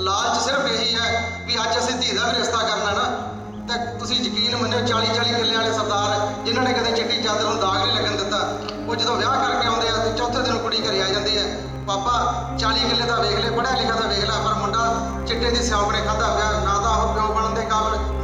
ਲਾਲਚ ਸਿਰਫ ਇਹੀ ਹੈ ਵੀ ਅੱਜ ਅਸੀਂ ਧੀ ਦਾ ਵੀ ਰਿਸ਼ਤਾ ਕਰਨਾ ਨਾ। ਤਾਂ ਤੁਸੀਂ ਯਕੀਨ ਮੰਨਿਓ 40 40 ਕਿੱਲੇ ਵਾਲੇ ਸਰਦਾਰ, ਜਿਨ੍ਹਾਂ ਨੇ ਕਦੇ ਚਿੱਟੀ ਚਾਦਰ ਨੂੰ ਦਾਗ ਨਹੀਂ ਲੱਗਣ ਦਿੱਤਾ, ਉਹ ਜਦੋਂ ਵਿਆਹ ਕਰਕੇ ਆਉਂਦੇ ਆ ਤੇ ਚੌਥੇ ਦਿਨ ਕੁੜੀ ਘਰੇ ਆ ਜਾਂਦੀ ਹੈ। ਪਾਪਾ 40 ਕਿੱਲੇ ਦਾ ਵੇਖ ਲੈ, ਪੜ੍ਹਿਆ ਲਿਖਿਆ ਦਾ ਵੇਖ ਲੈ, ਪਰ ਮੁੰਡਾ ਚਿੱਟੇ ਦੀ ਸਿਆਉਣੇ ਖਾਂਦਾ ਪਿਆ, ਨਾ ਤਾਂ ਉਹ ਪਿਓ ਬਣਨ ਦੇ ਕਾਬਲ।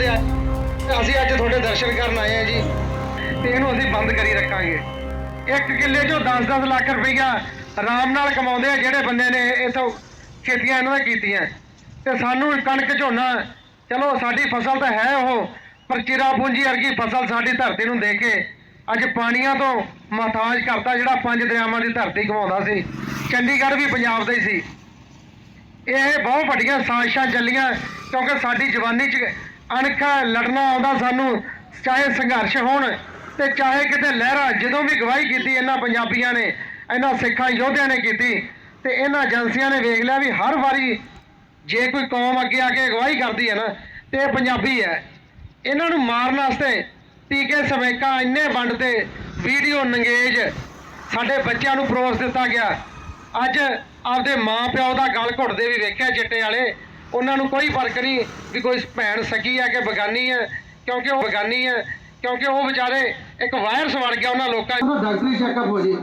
ਪਿੰਡਾਂ ਅਸੀਂ ਅੱਜ ਤੁਹਾਡੇ ਦਰਸ਼ਨ ਕਰਨ ਆਏ ਆ ਜੀ। ਤੇ ਇਹਨੂੰ ਅਸੀਂ ਬੰਦ ਕਰੀ ਰੱਖਾਂਗੇ। ਇੱਕ ਕਿੱਲੇ ਚੋਂ 10-10 ਲੱਖ ਰੁਪਈਆ ਆਰਾਮ ਨਾਲ ਕਮਾਉਂਦੇ ਆ ਜਿਹੜੇ ਬੰਦੇ ਨੇ ਇਹ ਖੇਤੀਆਂ ਇਹਨਾਂ ਨੇ ਕੀਤੀਆਂ। ਤੇ ਸਾਨੂੰ ਕਣਕ ਝੋਨਾ, ਚਲੋ ਸਾਡੀ ਫਸਲ ਤਾਂ ਹੈ ਉਹ, ਪਰ ਚਿਰਾ ਪੂੰਜੀ ਵਰਗੀ ਫਸਲ ਸਾਡੀ ਧਰਤੀ ਨੂੰ ਦੇ ਕੇ ਅੱਜ ਪਾਣੀਆਂ ਤੋਂ ਮਹਤਾਜ ਕਰਤਾ ਜਿਹੜਾ ਪੰਜ ਦਰਿਆਵਾਂ ਦੀ ਧਰਤੀ ਕਮਾਉਂਦਾ ਸੀ। ਚੰਡੀਗੜ੍ਹ ਵੀ ਪੰਜਾਬ ਦਾ ਹੀ ਸੀ। ਇਹ ਬਹੁਤ ਵੱਡੀਆਂ ਸਾਜ਼ਿਸ਼ਾਂ ਚੱਲੀਆਂ, ਕਿਉਂਕਿ ਸਾਡੀ ਜਵਾਨੀ 'ਚ ਅਣਖ ਲੜਨਾ ਆਉਂਦਾ ਸਾਨੂੰ, ਚਾਹੇ ਸੰਘਰਸ਼ ਹੋਣ ਤੇ ਚਾਹੇ ਕਿਤੇ ਲਹਿਰਾ, ਜਦੋਂ ਵੀ ਗਵਾਹੀ ਕੀਤੀ ਇਹਨਾਂ ਪੰਜਾਬੀਆਂ ਨੇ, ਇਹਨਾਂ ਸਿੱਖਾਂ ਯੋਧਿਆਂ ਨੇ ਕੀਤੀ, ਤੇ ਇਹਨਾਂ ਏਜੰਸੀਆਂ ਨੇ ਵੇਖ ਲਿਆ ਵੀ ਹਰ ਵਾਰੀ ਜੇ ਕੋਈ ਕੌਮ ਅੱਗੇ ਆ ਕੇ ਅਗਵਾਈ ਕਰਦੀ ਹੈ ਨਾ, ਤੇ ਇਹ ਪੰਜਾਬੀ ਹੈ। ਇਹਨਾਂ ਨੂੰ ਮਾਰਨ ਵਾਸਤੇ ਟੀਕੇ ਸਮੇਕਾ ਇੰਨੇ ਵੰਡ ਤੇ ਵੀਡੀਓ ਨੰਗੇਜ ਸਾਡੇ ਬੱਚਿਆਂ ਨੂੰ ਪਰੋਸ ਦਿੱਤਾ ਗਿਆ। ਅੱਜ ਆਪਦੇ ਮਾਂ ਪਿਓ ਦਾ ਗਲ ਘੁੱਟਦੇ ਵੀ ਵੇਖਿਆ ਚਿੱਟੇ ਵਾਲੇ ਉਹਨਾਂ ਨੂੰ ਕੋਈ ਫ਼ਰਕ ਨਹੀਂ ਵੀ ਕੋਈ ਭੈਣ ਸਕੀ ਹੈ ਕਿ ਬਗਾਨੀ ਹੈ ਕਿਉਂਕਿ ਉਹ ਬਗਾਨੀ ਹੈ ਕਿਉਂਕਿ ਉਹ ਵਿਚਾਰੇ ਇੱਕ ਵਾਇਰਸ ਵੜ ਗਿਆ ਉਹਨਾਂ ਲੋਕਾਂ 'ਚ। ਡਾਕਟਰੀ ਚੈੱਕਅਪ ਹੋ ਜੇ,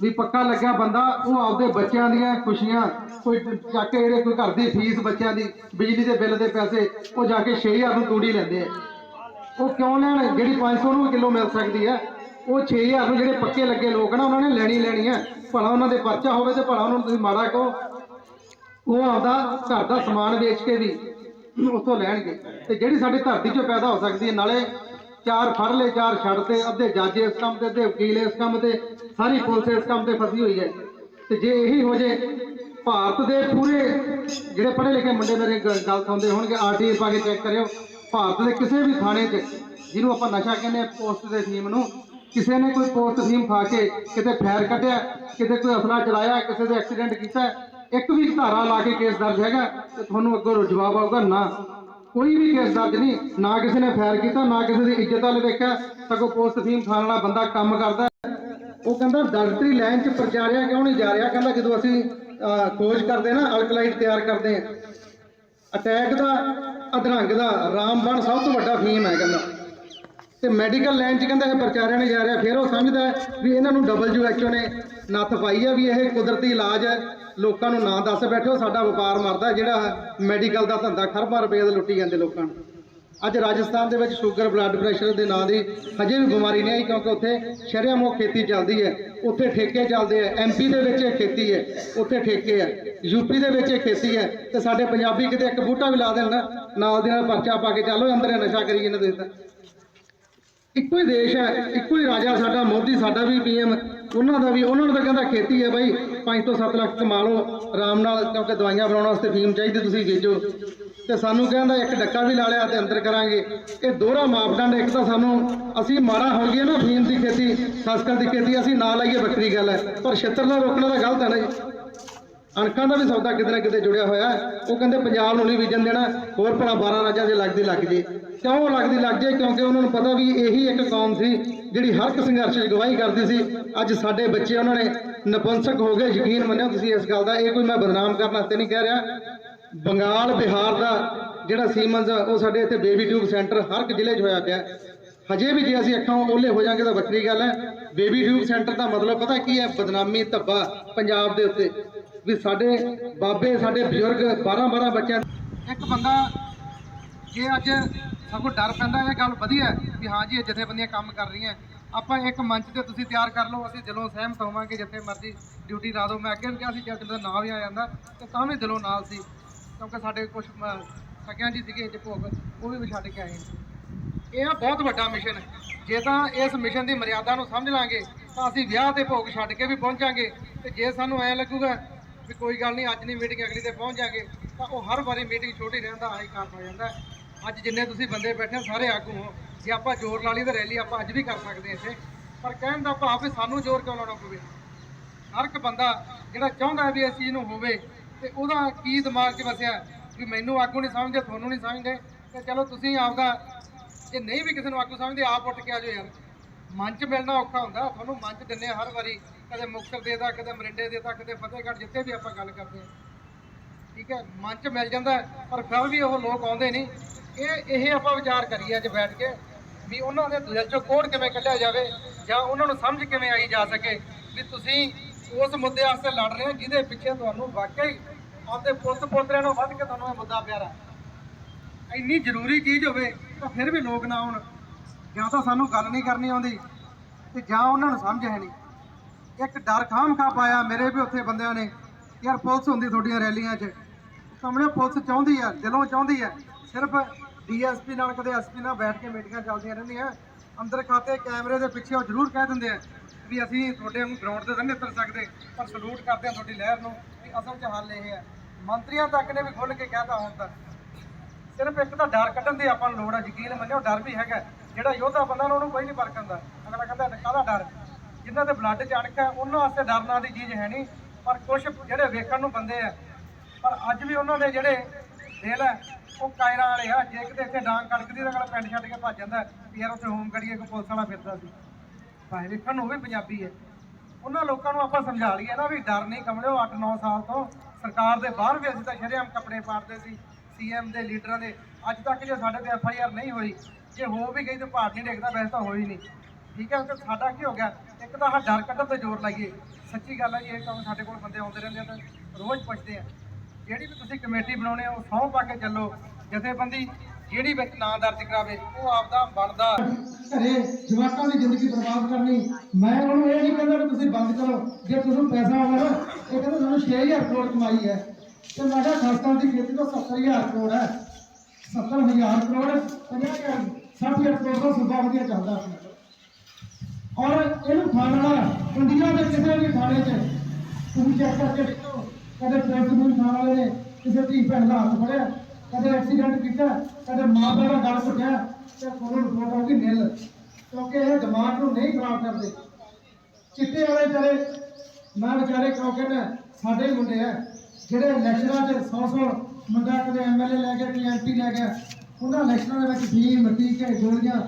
ਵੀ ਪੱਕਾ ਲੱਗਿਆ ਬੰਦਾ, ਉਹ ਆਪਦੇ ਬੱਚਿਆਂ ਦੀਆਂ ਖੁਸ਼ੀਆਂ, ਕੋਈ ਚੱਕ ਕੇ ਜਿਹੜੇ ਕੋਈ ਘਰ ਦੀ ਫੀਸ ਬੱਚਿਆਂ ਦੀ, ਬਿਜਲੀ ਦੇ ਬਿੱਲ ਦੇ ਪੈਸੇ, ਉਹ ਜਾ ਕੇ 6000 ਨੂੰ ਤੂੜੀ ਲੈਂਦੇ ਆ। ਉਹ ਕਿਉਂ ਲੈਣ? ਜਿਹੜੀ 500 ਨੂੰ ਕਿਲੋ ਮਿਲ ਸਕਦੀ ਹੈ। ਉਹ 6000 ਨੂੰ ਜਿਹੜੇ ਪੱਕੇ ਲੱਗੇ ਲੋਕ ਨਾ, ਉਹਨਾਂ ਨੇ ਲੈਣੀ ਲੈਣੀ ਹੈ। ਭਲਾ ਉਹਨਾਂ ਦੇ ਪਰਚਾ ਹੋਵੇ ਤੇ ਭਲਾ ਉਹਨਾਂ ਨੂੰ ਤੁਸੀਂ ਮਾੜਾ ਕਹੋ। ਉਹ ਆਪਦਾ ਘਰ ਦਾ ਸਮਾਨ ਵੇਚ ਕੇ ਵੀ ਉੱਥੋਂ ਲੈਣਗੇ। ਤੇ ਜਿਹੜੀ ਸਾਡੀ ਧਰਤੀ 'ਚੋਂ ਪੈਦਾ ਹੋ ਸਕਦੀ ਹੈ, ਨਾਲੇ ਚਾਰ ਫੜ ਲਏ ਚਾਰ ਛੱਡ ਤੇ ਅੱਧੇ ਜੱਜ ਇਸ ਕੰਮ ਤੇ, ਅੱਧੇ ਵਕੀਲ ਇਸ ਕੰਮ ਤੇ, ਸਾਰੀ ਪੁਲਿਸ ਇਸ ਕੰਮ ਤੇ ਫਸੀ ਹੋਈ ਹੈ। ਤੇ ਜੇ ਇਹੀ ਹੋ ਜੇ, ਭਾਰਤ ਦੇ ਪੂਰੇ ਜਿਹੜੇ ਪੜ੍ਹੇ ਲਿਖੇ ਮੁੰਡੇ ਮੇਰੇ ਗ- ਗੱਲ ਸੁਣਦੇ ਹੋਣਗੇ ਆਰਟੀਏ ਪਾ ਕੇ ਚੈੱਕ ਕਰਿਓ, ਭਾਰਤ ਦੇ ਕਿਸੇ ਵੀ ਥਾਣੇ 'ਚ ਜਿਹਨੂੰ ਆਪਾਂ ਨਸ਼ਾ ਕਹਿੰਦੇ ਆ ਪੋਸਟ ਦੇ ਥੀਮ ਨੂੰ, ਕਿਸੇ ਨੇ ਕੋਈ ਪੋਸਟ ਥੀਮ ਖਾ ਕੇ ਕਿਤੇ ਫੈਰ ਕੱਢਿਆ, ਕਿਤੇ ਕੋਈ ਅਸਲਾ ਚਲਾਇਆ, ਕਿਸੇ ਦੇ ਐਕਸੀਡੈਂਟ ਕੀਤਾ ਇੱਕ ਵੀ ਧਾਰਾ ਲਾ ਕੇ ਕੇਸ ਦਰਜ ਹੈਗਾ ਤੇ ਤੁਹਾਨੂੰ ਅੱਗੋਂ ਜਵਾਬ ਆਊਗਾ, ਨਾ। ਕੋਈ ਵੀ ਕੇਸ ਦਰਜ ਨਹੀਂ, ਨਾ ਕਿਸੇ ਨੇ ਫੈਰ ਕੀਤਾ, ਨਾ ਕਿਸੇ ਦੀ ਇੱਜ਼ਤ ਵਾਲੇ ਵੇਖਿਆ, ਸਗੋਂ ਪੋਸਟ ਫੀਮ ਖਾਣ ਵਾਲਾ ਬੰਦਾ ਕੰਮ ਕਰਦਾ। ਉਹ ਕਹਿੰਦਾ, ਡਾਕਟਰੀ ਲਾਈਨ 'ਚ ਪ੍ਰਚਾਰਿਆ ਕਿਉਂ ਨਹੀਂ ਜਾ ਰਿਹਾ? ਕਹਿੰਦਾ, ਜਦੋਂ ਅਸੀਂ ਖੋਜ ਕਰਦੇ ਨਾ, ਅਲਕਲਾਈਡ ਤਿਆਰ ਕਰਦੇ ਆ ਅਟੈਕ ਦਾ, ਅਧਰੰਗ ਦਾ ਰਾਮਬਣ ਸਭ ਤੋਂ ਵੱਡਾ ਫੀਮ ਹੈ, ਕਹਿੰਦਾ। ਤੇ ਮੈਡੀਕਲ ਲਾਈਨ 'ਚ ਕਹਿੰਦਾ, ਇਹ ਪ੍ਰਚਾਰਿਆ ਨਹੀਂ ਜਾ ਰਿਹਾ। ਫਿਰ ਉਹ ਸਮਝਦਾ ਵੀ ਇਹਨਾਂ ਨੂੰ WHO ਨੇ ਨੱਥ ਪਾਈ ਹੈ ਵੀ ਇਹ ਕੁਦਰਤੀ ਇਲਾਜ ਹੈ। ਲੋਕਾਂ ਨੂੰ ਨਾ ਦੱਸ ਬੈਠੋ, ਸਾਡਾ ਵਪਾਰ ਮਰਦਾ, ਜਿਹੜਾ ਮੈਡੀਕਲ ਦਾ ਧੰਦਾ ਖਰਬਾਂ ਰੁਪਏ ਦਾ ਲੁੱਟੀ ਜਾਂਦੇ ਲੋਕਾਂ ਨੂੰ। ਅੱਜ ਰਾਜਸਥਾਨ ਦੇ ਵਿੱਚ ਸ਼ੂਗਰ ਬਲੱਡ ਪ੍ਰੈਸ਼ਰ ਦੇ ਨਾਂ ਦੀ ਹਜੇ ਵੀ ਬਿਮਾਰੀ ਨਹੀਂ ਆਈ, ਕਿਉਂਕਿ ਉੱਥੇ ਸ਼ਰੇਆਮ ਖੇਤੀ ਚੱਲਦੀ ਹੈ। ਉੱਥੇ ਠੇਕੇ ਚੱਲਦੇ ਆ ਐਮਪੀ ਦੇ ਵਿੱਚ ਇਹ ਖੇਤੀ ਹੈ, ਉੱਥੇ ਠੇਕੇ ਹੈ ਯੂਪੀ ਦੇ ਵਿੱਚ ਇਹ ਖੇਤੀ ਹੈ, ਤੇ ਸਾਡੇ ਪੰਜਾਬੀ ਕਿਤੇ ਇੱਕ ਬੂਟਾ ਵੀ ਲਾ ਦੇਣ ਨਾ, ਨਾਲ ਦੇ ਨਾਲ ਪਰਚਾ ਪਾ ਕੇ ਚੱਲੋ, ਅੰਦਰ ਨਸ਼ਾ ਕਰੀ ਜਾਂਦੇ ਤੁਸੀਂ ਇੱਕੋ ਹੀ ਦੇਸ਼ ਹੈ, ਇੱਕੋ ਹੀ ਰਾਜਾ ਸਾਡਾ, ਮੋਦੀ ਸਾਡਾ ਵੀ ਪੀਐਮ ਉਹਨਾਂ ਦਾ ਵੀ, ਉਹਨਾਂ ਨੂੰ ਤਾਂ ਕਹਿੰਦਾ ਖੇਤੀ ਹੈ ਬਾਈ 5 ਤੋਂ 7 ਲੱਖ ਕਮਾ ਲਓ, ਆਰਾਮ ਨਾਲ, ਕਿਉਂਕਿ ਦਵਾਈਆਂ ਬਣਾਉਣ ਵਾਸਤੇ ਫੀਮ ਚਾਹੀਦੀ ਤੁਸੀਂ ਵੇਚੋ। ਤੇ ਸਾਨੂੰ ਕਹਿੰਦਾ ਇੱਕ ਡੱਕਾ ਵੀ ਲਾ ਲਿਆ ਤੇ ਅੰਦਰ ਕਰਾਂਗੇ। ਇਹ ਦੋਹਰਾ ਮਾਪਦੰਡ ਇੱਕ ਤਾਂ ਸਾਨੂੰ, ਅਸੀਂ ਮਾੜਾ ਹੋ ਗਏ ਨਾ ਫੀਮ ਦੀ ਖੇਤੀ ਖਸਕਲ ਦੀ ਖੇਤੀ, ਅਸੀਂ ਨਾ ਲਾਈਏ ਵੱਖਰੀ ਗੱਲ ਹੈ। ਪਰ ਛੇਤਰ ਨਾਲ ਰੋਕਣਾ ਤਾਂ ਗਲਤ ਹੈ ਨਾ ਜੀ। ਅਣਖਾਂ ਦਾ ਵੀ ਸੌਦਾ ਕਿਤੇ ਨਾ ਕਿਤੇ ਜੁੜਿਆ ਹੋਇਆ ਉਹ ਕਹਿੰਦੇ ਪੰਜਾਬ ਨੂੰ ਨਹੀਂ ਵਿਜਨ ਦੇਣਾ ਹੋਰ ਭਲਾ 12 ਰਾਜਾਂ 'ਚ ਲੱਗਦੀ ਲੱਗ ਜੇ। ਕਿਉਂ ਲੱਗਦੀ ਲੱਗ ਜੇ? ਕਿਉਂਕਿ ਉਹਨਾਂ ਨੂੰ ਪਤਾ ਵੀ ਇਹੀ ਇੱਕ ਕੌਮ ਸੀ ਜਿਹੜੀ ਹਰ ਇੱਕ ਸੰਘਰਸ਼ 'ਚ ਗਵਾਹੀ ਕਰਦੀ ਸੀ। ਅੱਜ ਸਾਡੇ ਬੱਚੇ ਉਹਨਾਂ ਨੇ ਨਪੁੰਸਕ ਹੋ ਗਏ ਯਕੀਨ ਮੰਨਿਓ ਤੁਸੀਂ ਇਸ ਗੱਲ ਦਾ। ਇਹ ਕੋਈ ਮੈਂ ਬਦਨਾਮ ਕਰਨ ਵਾਸਤੇ ਨਹੀਂ ਕਹਿ ਰਿਹਾ। ਬੰਗਾਲ ਬਿਹਾਰ ਦਾ ਜਿਹੜਾ ਸੀਮਨਸ ਆ, ਉਹ ਸਾਡੇ ਇੱਥੇ ਬੇਬੀ ਟਿਊਬ ਸੈਂਟਰ ਹਰ ਇੱਕ ਜ਼ਿਲ੍ਹੇ 'ਚ ਹੋਇਆ ਪਿਆ। ਹਜੇ ਵੀ ਜੇ ਅਸੀਂ ਅੱਖਾਂ ਓਲੇ ਹੋ ਜਾਾਂਗੇ ਤਾਂ ਵੱਖਰੀ ਗੱਲ ਹੈ। ਬੇਬੀ ਟਿਊਬ ਸੈਂਟਰ ਦਾ ਮਤਲਬ ਪਤਾ ਕੀ ਹੈ? ਬਦਨਾਮੀ ਧੱਬਾ ਪੰਜਾਬ ਦੇ ਉੱਤੇ। ਵੀ ਸਾਡੇ ਬਾਬੇ, ਸਾਡੇ ਬਜ਼ੁਰਗ 12 12 ਬੱਚਿਆਂ ਇੱਕ ਬੰਦਾ ਜੇ ਅੱਜ ਸਗੋਂ ਡਰ ਪੈਂਦਾ, ਇਹ ਗੱਲ ਵਧੀਆ ਵੀ ਹਾਂ ਜੀ, ਇਹ ਜਥੇਬੰਦੀਆਂ ਕੰਮ ਕਰ ਰਹੀਆਂ ਆਪਾਂ ਇੱਕ ਮੰਚ ਤੇ ਤੁਸੀਂ ਤਿਆਰ ਕਰ ਲਓ, ਅਸੀਂ ਦਿਲੋਂ ਸਹਿਮਤ ਹੋਵਾਂਗੇ, ਜਿੱਥੇ ਮਰਜ਼ੀ ਡਿਊਟੀ ਲਾ ਦਿਓ। ਮੈਂ ਅੱਗੇ ਵੀ ਕਿਹਾ ਸੀ ਜੇ ਦਾ ਨਾਂ ਵੀ ਆ ਜਾਂਦਾ, ਤੇ ਤਾਂ ਵੀ ਦਿਲੋਂ ਨਾਲ ਸੀ, ਕਿਉਂਕਿ ਸਾਡੇ ਕੁਝ ਸਕਿਆਂ ਜੀ ਸੀਗੇ ਜੇ ਭੋਗ, ਉਹ ਵੀ ਛੱਡ ਕੇ ਆਏ ਇਹ ਆ ਬਹੁਤ ਵੱਡਾ ਮਿਸ਼ਨ ਜੇ ਤਾਂ ਇਸ ਮਿਸ਼ਨ ਦੀ ਮਰਿਆਦਾ ਨੂੰ ਸਮਝ ਲਾਂਗੇ, ਤਾਂ ਅਸੀਂ ਵਿਆਹ ਤੇ ਭੋਗ ਛੱਡ ਕੇ ਵੀ ਪਹੁੰਚਾਂਗੇ। ਤੇ ਜੇ ਸਾਨੂੰ ਐ ਲੱਗੂਗਾ ਵੀ ਕੋਈ ਗੱਲ ਨਹੀਂ ਅੱਜ ਨਹੀਂ ਮੀਟਿੰਗ ਅਗਲੀ ਤੇ ਪਹੁੰਚ ਜਾਗੇ। ਤਾਂ ਉਹ ਹਰ ਵਾਰੀ ਮੀਟਿੰਗ ਛੋਟੀ ਰਹਿੰਦਾ ਆਹੀ ਕਾਰਨ ਹੋ ਜਾਂਦਾ। ਅੱਜ ਜਿੰਨੇ ਤੁਸੀਂ ਬੰਦੇ ਬੈਠੇ ਹੋ, ਸਾਰੇ ਆਗੂ ਹੋ। ਜੇ ਆਪਾਂ ਜ਼ੋਰ ਲਾ ਲਈ ਤਾਂ ਰੈਲੀ ਆਪਾਂ ਅੱਜ ਵੀ ਕਰ ਸਕਦੇ ਹਾਂ ਇੱਥੇ। ਪਰ ਕਹਿਣ ਦਾ ਭਾਵ ਵੀ ਸਾਨੂੰ ਜ਼ੋਰ ਕਿਉਂ ਲਾਉਣਾ ਪਵੇ? ਹਰ ਇੱਕ ਬੰਦਾ ਜਿਹੜਾ ਚਾਹੁੰਦਾ ਵੀ ਇਸ ਚੀਜ਼ ਨੂੰ ਹੋਵੇ ਤੇ ਉਹਦਾ ਕੀ ਦਿਮਾਗ 'ਚ ਵਸਿਆ ਵੀ ਮੈਨੂੰ ਆਗੂ ਨਹੀਂ ਸਮਝਦੇ ਤੁਹਾਨੂੰ ਨਹੀਂ ਸਮਝਦੇ। ਤੇ ਚਲੋ ਤੁਸੀਂ ਆਪਦਾ ਜੇ ਨਹੀਂ ਵੀ ਕਿਸੇ ਨੂੰ ਆਗੂ ਸਮਝਦੇ ਆਪ ਉੱਠ ਕੇ ਆ ਜਾਓ ਯਾਰ। ਮੰਚ ਮਿਲਣਾ ਔਖਾ ਹੁੰਦਾ। ਤੁਹਾਨੂੰ ਮੰਚ ਦਿੰਨੇ ਹਰ ਵਾਰੀ। ਕਦੇ ਮੁਕਤਸਰ ਦੇ ਦੇਦਾ ਕਦੇ ਮਰਿੰਡੇ ਦੇਦਾ ਕਦੇ ਫਤਿਹਗੜ੍ਹ ਜਿੱਥੇ ਵੀ ਆਪਾਂ ਗੱਲ ਕਰਦੇ ਹਾਂ। ਠੀਕ ਹੈ ਮੰਚ ਮਿਲ ਜਾਂਦਾ ਪਰ ਫਿਰ ਵੀ ਉਹ ਲੋਕ ਆਉਂਦੇ ਨਹੀਂ। ਇਹ ਇਹ ਆਪਾਂ ਵਿਚਾਰ ਕਰੀਏ ਅੱਜ ਬੈਠ ਕੇ ਵੀ ਉਹਨਾਂ ਦੇ ਦਿਲ ਚੋਂ ਕੋੜ ਕਿਵੇਂ ਕੱਢਿਆ ਜਾਵੇ ਜਾਂ ਉਹਨਾਂ ਨੂੰ ਸਮਝ ਕਿਵੇਂ ਆਈ ਜਾ ਸਕੇ ਵੀ ਤੁਸੀਂ ਉਸ ਮੁੱਦੇ ਵਾਸਤੇ ਲੜ ਰਹੇ ਹੋ ਜਿਹਦੇ ਪਿੱਛੇ ਤੁਹਾਨੂੰ ਵਾਕਈ ਆਪਦੇ ਪੁੱਤ ਪੋਤਰਿਆਂ ਨੂੰ ਵੱਧ ਕੇ ਤੁਹਾਨੂੰ ਇਹ ਮੁੱਦਾ ਪਿਆਰਾ ਇੰਨੀ ਜ਼ਰੂਰੀ ਚੀਜ਼ ਹੋਵੇ ਤਾਂ ਫਿਰ ਵੀ ਲੋਕ ਨਾ ਆਉਣ। ਜਾਂ ਤਾਂ ਸਾਨੂੰ ਗੱਲ ਨਹੀਂ ਕਰਨੀ ਆਉਂਦੀ ਤੇ ਜਾਂ ਉਹਨਾਂ ਨੂੰ ਸਮਝ ਹੈ ਨਹੀਂ। ਇੱਕ ਡਰ ਖਾਮ ਖਾ ਪਾਇਆ ਮੇਰੇ ਵੀ ਉੱਥੇ ਬੰਦਿਆਂ ਨੇ ਯਾਰ ਪੁਲਿਸ ਹੁੰਦੀ ਤੁਹਾਡੀਆਂ ਰੈਲੀਆਂ 'ਚ। ਸਾਹਮਣੇ ਪੁਲਿਸ ਚਾਹੁੰਦੀ ਆ, ਦਿਲੋਂ ਚਾਹੁੰਦੀ ਆ। ਸਿਰਫ ਡੀਐਸਪੀ ਨਾਲ ਕਦੇ ਐਸਪੀ ਨਾਲ ਬੈਠ ਕੇ ਮੀਟਿੰਗਾਂ ਚੱਲਦੀਆਂ ਰਹਿੰਦੀਆਂ। ਅੰਦਰ ਖਾਤੇ ਕੈਮਰੇ ਦੇ ਪਿੱਛੇ ਉਹ ਜ਼ਰੂਰ ਕਹਿ ਦਿੰਦੇ ਆ ਵੀ ਅਸੀਂ ਤੁਹਾਡੇ ਨੂੰ ਗਰਾਊਂਡ ਤੇ ਤਾਂ ਨਹੀਂ ਉਤਰ ਸਕਦੇ, ਪਰ ਸਲੂਟ ਕਰਦੇ ਆ ਤੁਹਾਡੀ ਲਹਿਰ ਨੂੰ ਵੀ ਅਸਲ 'ਚ ਹੱਲ ਇਹ ਹੈ ਮੰਤਰੀਆਂ ਤੱਕ ਨੇ ਵੀ ਖੁੱਲ੍ਹ ਕੇ ਕਹਿਤਾ ਹੁਣ ਤੱਕ। ਸਿਰਫ ਇੱਕ ਤਾਂ ਡਰ ਕੱਢਣ ਦੀ ਆਪਾਂ ਨੂੰ ਲੋੜ ਹੈ ਯਕੀਨ ਮੰਨਿਓ, ਡਰ ਵੀ ਹੈਗਾ। ਜਿਹੜਾ ਯੋਧਾ ਬੰਦਾ ਉਹਨੂੰ ਕੋਈ ਨਹੀਂ ਫ਼ਰਕ ਹੁੰਦਾ ਅਗਲਾ ਕਹਿੰਦਾ, ਕਾਹਦਾ ਡਰ? ਜਿਨ੍ਹਾਂ ਦੇ ਬਲੱਡ ਚ ਅਣਖ ਹੈ, ਉਹਨਾਂ ਵਾਸਤੇ ਡਰਨਾਂ ਦੀ ਚੀਜ਼ ਹੈ ਨਹੀਂ, ਪਰ ਕੁਝ ਜਿਹੜੇ ਵੇਖਣ ਨੂੰ ਬੰਦੇ ਆ। ਪਰ ਅੱਜ ਵੀ ਉਹਨਾਂ ਦੇ ਜਿਹੜੇ ਦਿਲ ਹੈ, ਉਹ ਕਾਇਰਾਂ ਵਾਲੇ ਆ। ਜੇ ਕਿਤੇ ਇੱਥੇ ਡਾਂਗ ਕੜਕਦੀ ਤਾਂ ਅਗਲਾ ਪਿੰਡ ਛੱਡ ਕੇ ਭੱਜ ਜਾਂਦਾ ਵੀ ਯਾਰ ਉੱਥੇ ਹੋਮ ਕਰੀਏ, ਕੋਈ ਪੁਲਿਸ ਵਾਲਾ ਫਿਰਦਾ ਸੀ। ਭਾਵੇਂ ਵੇਖਣ ਨੂੰ ਉਹ ਵੀ ਪੰਜਾਬੀ ਹੈ। ਉਹਨਾਂ ਲੋਕਾਂ ਨੂੰ ਆਪਾਂ ਸਮਝਾ ਲਈਏ ਨਾ ਵੀ ਡਰ ਨਹੀਂ ਕਮਲਿਓ। 8-9 ਸਾਲ ਤੋਂ ਸਰਕਾਰ ਦੇ ਬਾਹਰ ਵੀ ਅਸੀਂ ਤਾਂ ਸ਼ਰੇਆਮ ਕੱਪੜੇ ਪਾੜਦੇ ਸੀ ਸੀਐਮ ਦੇ ਲੀਡਰਾਂ ਦੇ। ਅੱਜ ਤੱਕ ਜੇ ਸਾਡੇ ਤੇ ਐਫ ਆਈ ਆਰ ਨਹੀਂ ਹੋਈ, ਜੇ ਹੋ ਵੀ ਗਈ ਤਾਂ ਭਾਰ ਨਹੀਂ ਡੇਗਦਾ ਵੈਸੇ ਤਾਂ ਹੋਈ ਨਹੀਂ। ਠੀਕ ਹੈ, ਤੇ ਸਾਡਾ ਕੀ ਹੋ ਗਿਆ? ਇੱਕ ਤਾਂ ਆਹ ਡਰ ਕੱਢਣ ਤੇ ਜ਼ੋਰ ਲਾਈਏ। ਸੱਚੀ ਗੱਲ ਹੈ ਜੀ, ਇਹ ਕੰਮ ਸਾਡੇ ਕੋਲ ਬੰਦੇ ਆਉਂਦੇ ਰਹਿੰਦੇ ਆ ਤਾਂ ਰੋਜ਼ ਪੁੱਛਦੇ ਆ। ਜਿਹੜੀ ਵੀ ਤੁਸੀਂ ਕਮੇਟੀ ਬਣਾਉਣੇ ਆ, ਉਹ ਪਾ ਕੇ ਚੱਲੋ। ਜਥੇਬੰਦੀ ਜਿਹੜੀ ਵਿੱਚ ਨਾਂ ਦਰਜ ਕਰਾਵੇ, ਉਹ ਆਪਦਾ ਬਣਦਾ। ਘਰੇ ਜਵਾਕਾਂ ਦੀ ਜ਼ਿੰਦਗੀ ਬਰਬਾਦ ਕਰਨੀ। ਮੈਂ ਉਹਨੂੰ ਇਹ ਨਹੀਂ ਕਹਿੰਦਾ ਕਿ ਤੁਸੀਂ ਬੰਦ ਕਰੋ। ਜੇ ਤੁਹਾਨੂੰ ਪੈਸਾ ਹੋਵੇ ਨਾ, ਇਹ ਕਹਿੰਦਾ ਤੁਹਾਨੂੰ 6000 ਕਰੋੜ ਕਮਾਈ ਹੈ। ਤੇ ਮੈਂ ਕਿਹਾ ਖਾਲਸਾ ਦੀ ਖੇਤੀ ਤੋਂ 70000 ਕਰੋੜ ਹੈ। 70000 ਕਰੋੜ 50000 60000 ਕਰੋੜ ਦਾ ਸੂਬਾ ਵਧੀਆ ਚੱਲਦਾ। ਸੀ ਔਰ ਇਹਨੂੰ ਖਾਣ ਵਾਲਾ, ਇੰਡੀਆ ਦੇ ਕਿਸੇ ਵੀ ਥਾਣੇ 'ਚ, ਤੁਸੀਂ ਚੈੱਕ ਕਰਕੇ ਦੇਖੋ, ਕਦੇ ਪੁਲਿਸ ਨੂੰ ਥਾਣ ਵਾਲੇ ਨੇ, ਕਿਸੇ ਧੀ ਭੈਣ ਦਾ ਹੱਥ ਫੜਿਆ, ਕਦੇ ਐਕਸੀਡੈਂਟ ਕੀਤਾ, ਕਦੇ ਮਾਂ ਪਿਓ ਦਾ ਗੱਲ ਘੁੱਟਿਆ ਤੇ ਕੋਲ ਰਿਪੋਰਟ ਆਉਂਦੀ ਨਿਲ ਕਿਉਂਕਿ ਇਹ ਦਿਮਾਗ ਨੂੰ ਨਹੀਂ ਖਰਾਬ ਕਰਦੇ। ਚਿੱਟੇ ਵਾਲੇ ਵਿਚਾਰੇ, ਮੈਂ ਵਿਚਾਰੇ ਕਿਉਂਕਿ ਨਾ ਸਾਡੇ ਹੀ ਮੁੰਡੇ ਆ, ਜਿਹੜੇ ਇਲੈਕਸ਼ਨਾਂ 'ਚ 100 100 ਮੁੰਡਾ ਕਦੇ ਐਮਐਲਏ ਲੈ ਗਿਆ, ਕੋਈ ਐਮਪੀ ਲੈ ਗਿਆ, ਉਹਨਾਂ ਇਲੈਕਸ਼ਨਾਂ ਦੇ ਵਿੱਚ ਵੀ ਮਿੱਟੀ ਕੇ ਗੋਲੀਆਂ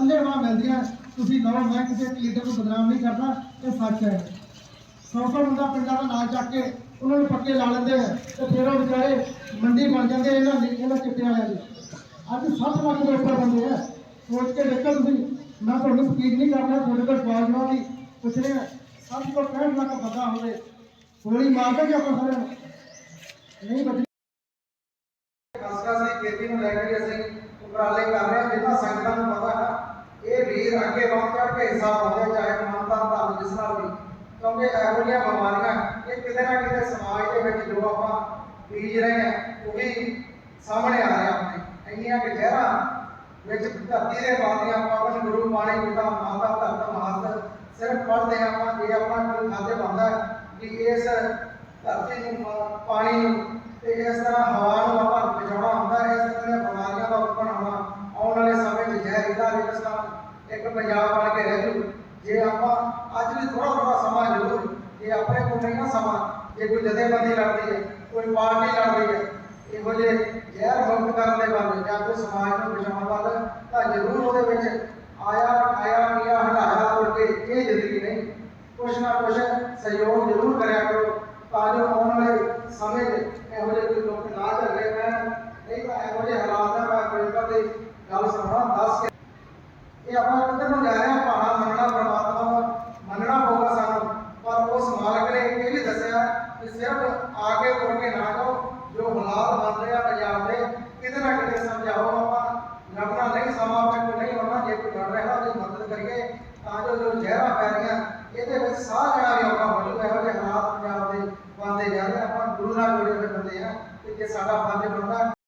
ਅੰਨੇਵਾਹ ਮਿਲਦੀਆਂ ਤੁਸੀਂ ਲਓ, ਮੈਂ ਕਿਸੇ ਲੀਡਰ ਨੂੰ ਬਦਨਾਮ ਨਹੀਂ ਕਰਦਾ, ਇਹ ਸੱਚ ਹੈ। ਸੌ ਸੌ ਮੁੰਡਾ ਪਿੰਡਾਂ ਦਾ ਨਾਂ ਚੱਕ ਕੇ ਉਹਨਾਂ ਨੂੰ ਪੱਕੇ ਲਾ ਲੈਂਦੇ ਆ ਤੇ ਫਿਰ ਉਹ ਵਿਚਾਰੇ ਮੰਡੀ ਬਣ ਜਾਂਦੇ ਇਹਨਾਂ ਇਹਨਾਂ ਚਿੱਟੇ ਵਾਲਿਆਂ ਦੀ। ਅੱਜ 60 ਲੱਖ ਦੇ ਉੱਪਰ ਬੰਦੇ ਆ। ਸੋਚ ਕੇ ਦੇਖੋ ਤੁਸੀਂ, ਮੈਂ ਤੁਹਾਨੂੰ ਸਪੀਚ ਨਹੀਂ ਕਰਨਾ ਤੁਹਾਡੇ ਕੋਲ ਸਵਾਲ ਜਵਾਬ ਦੀ ਪੁੱਛ ਰਿਹਾ 60 ਤੋਂ 65 ਲੱਖ ਬੰਦਾ ਹੋਵੇ, ਗੋਲੀ ਮਾਰਦੇ ਕਿ ਆਪਾਂ ਸਾਰੇ ਨਹੀਂ ਬਚੀ ਖਾਸਕਰ ਅਸੀਂ ਖੇਤੀ ਨੂੰ ਲੈ ਕੇ ਅਸੀਂ ਉਪਰਾਲੇ ਕਰ ਰਹੇ ਹਾਂ ਜਿੰਨਾ ਸੰਗਤਾਂ ਨੂੰ ਪਤਾ ਹੈ। ਇਹ ਵੀਰ ਅੱਗੇ ਵੱਧ ਚੜ ਕੇ ਹਿੱਸਾ ਪਾਉਂਦੇ, ਚਾਹੇ ਮਾਨਤਾ ਧਰਮ ਜਿਸ ਨਾਲ ਵੀ। ਕਿਉਂਕਿ ਇਹੋ ਜਿਹੀਆਂ ਬਿਮਾਰੀਆਂ, ਇਹ ਕਿਤੇ ਨਾ ਕਿਤੇ ਸਮਾਜ ਦੇ ਵਿੱਚ ਜੋ ਆਪਾਂ ਬੀਜ ਰਹੇ ਹਾਂ, ਉਹ ਵੀ ਸਾਹਮਣੇ ਆ ਰਿਹਾ ਆਪਣੇ। ਇੰਨੀਆਂ ਕਿ ਜ਼ਹਿਰਾਂ ਵਿੱਚ ਧਰਤੀ ਦੇ ਬਾਦੀਆਂ ਪਾਵਨ ਗੁਰੂ ਬਾਣੀ ਪਿਤਾ ਮਾਤਾ ਧਰਤ ਮਹਤ ਸਿਰਫ ਪੜ੍ਹਦੇ ਆਪਾਂ, ਜੇ ਆਪਣਾ ਕੋਈ ਖਾਤੇ ਬੰਦਾ ਕਿ ਇਸ ਧਰਤੀ ਨੂੰ ਪਾਣੀ ਨੂੰ ਤੇ ਇਸ ਤਰ੍ਹਾਂ ਹਵਾ ਨੂੰ ਆਪਾਂ ਬਚਾਉਣਾ ਹੁੰਦਾ ਹੈ ਇਸ ਤਰ੍ਹਾਂ ਦੀਆਂ ਬਿਮਾਰੀਆਂ ਦਾ ਉਤਪਨ ਹੋਣਾ ਆਉਣ ਵਾਲੇ ਸਮੇਂ ਵਿੱਚ ਜ਼ਹਿਰੀਲਾ ਰੇਗਿਸਤਾਨ ਇੱਕ ਪੰਜਾਬ ਬਣ ਕੇ ਰਹਿ ਜੂ ਜੇ ਆਪਾਂ ਅੱਜ ਵੀ ਥੋੜਾ ਥੋੜਾ ਸਮਾਂ ਜ਼ਰੂਰ ਜੇ ਆਪਣੇ ਕੋਲ ਨਹੀਂ ਨਾ ਸਮਾਂ ਜੇ ਕੋਈ ਜਥੇਬੰਦੀ ਲੜਦੀ ਹੈ ਕੋਈ ਪਾਰਟੀ ਲੜ ਰਹੀ ਹੈ ਇਹੋ ਜਿਹੇ ਜ਼ਹਿਰ ਮੁਕਤ ਕਰਨ ਦੇ ਵੱਲ ਜਾਂ ਕੋਈ ਸਮਾਜ ਨੂੰ ਬਚਾਉਣ ਵੱਲ ਤਾਂ ਜ਼ਰੂਰ ਉਹਦੇ ਵਿੱਚ ਆਇਆ ਖਾਇਆ ਪੀਆ ਹੰਡਾਇਆ ਤੋੜ ਕੇ ਇਹ ਜ਼ਿੰਦਗੀ ਨਹੀਂ ਕੁਛ ਨਾ ਜ਼ਰੂਰ ਕਰਿਆ ਕਰੋ। ਤਾਂ ਜੋ ਆਉਣ ਵਾਲੇ ਸਮੇਂ 'ਚ ਇਹੋ ਜਿਹੇ ਕੋਈ ਲੋਕ ਨਾ ਝੱਲੇ ਪੈਣ ਨਹੀਂ ਤਾਂ ਇਹੋ ਜਿਹੇ ਹਾਲਾਤ ਦਾ ਮੈਂ ਕੋਈ ਦੀ ਗੱਲ ਸੁਣਾ ਦੱਸ ਕੇ। ਇਹ ਆਪਾਂ ਕਿੱਧਰ ਨੂੰ ਜਾ ਰਹੇ ਹਾਂ ਪਹਾੜਾ ਮੰਨਣਾ ਪਰਮਾਤਮਾ ਮੰਨਣਾ ਪਊਗਾ ਸਾਨੂੰ। ਪਰ ਉਸ ਮਾਲਕ ਨੇ ਇਹ ਵੀ ਦੱਸਿਆ ਕਿ ਸਿਰਫ ਆ ਕੇ ਤੁਰ ਕੇ ਨਾ ਜਾਓ, ਜੋ ਹਾਲਾਤ ਬਣ ਰਹੇ ਆ ਪੰਜਾਬ ਦੇ, ਕਿਤੇ ਨਾ ਕਿਤੇ ਸਮਝਾਓ ਆਪਾਂ ਲੜਨਾ ਨਹੀਂ ਸਮਾਂ ਆਪਣੇ ਕੋਲ ਨਹੀਂ ਹੋਣਾ ਜੇ ਕੋਈ ਲੜ ਰਿਹਾ ਉਹਦੀ ਮਦਦ ਕਰੀਏ ਤਾਂ ਜੋ ਜੋ ਜ਼ਹਿਰਾਂ ਪੈ ਰਹੀਆਂ ਇਹਦੇ ਸਾਹ ਲੈਣਾ ਵੀ ਔਖਾ ਹੋ ਜਾਊਗਾ ਇਹੋ ਜਿਹੇ ਹਾਲਾਤ ਪੰਜਾਬ ਦੇ ਬਣਦੇ ਜਾ ਰਹੇ ਆਪਾਂ ਗੁਰੂ ਨਾਲ ਜੁੜੇ ਹੋਏ ਬੰਦੇ ਆ ਤੇ ਸਾਡਾ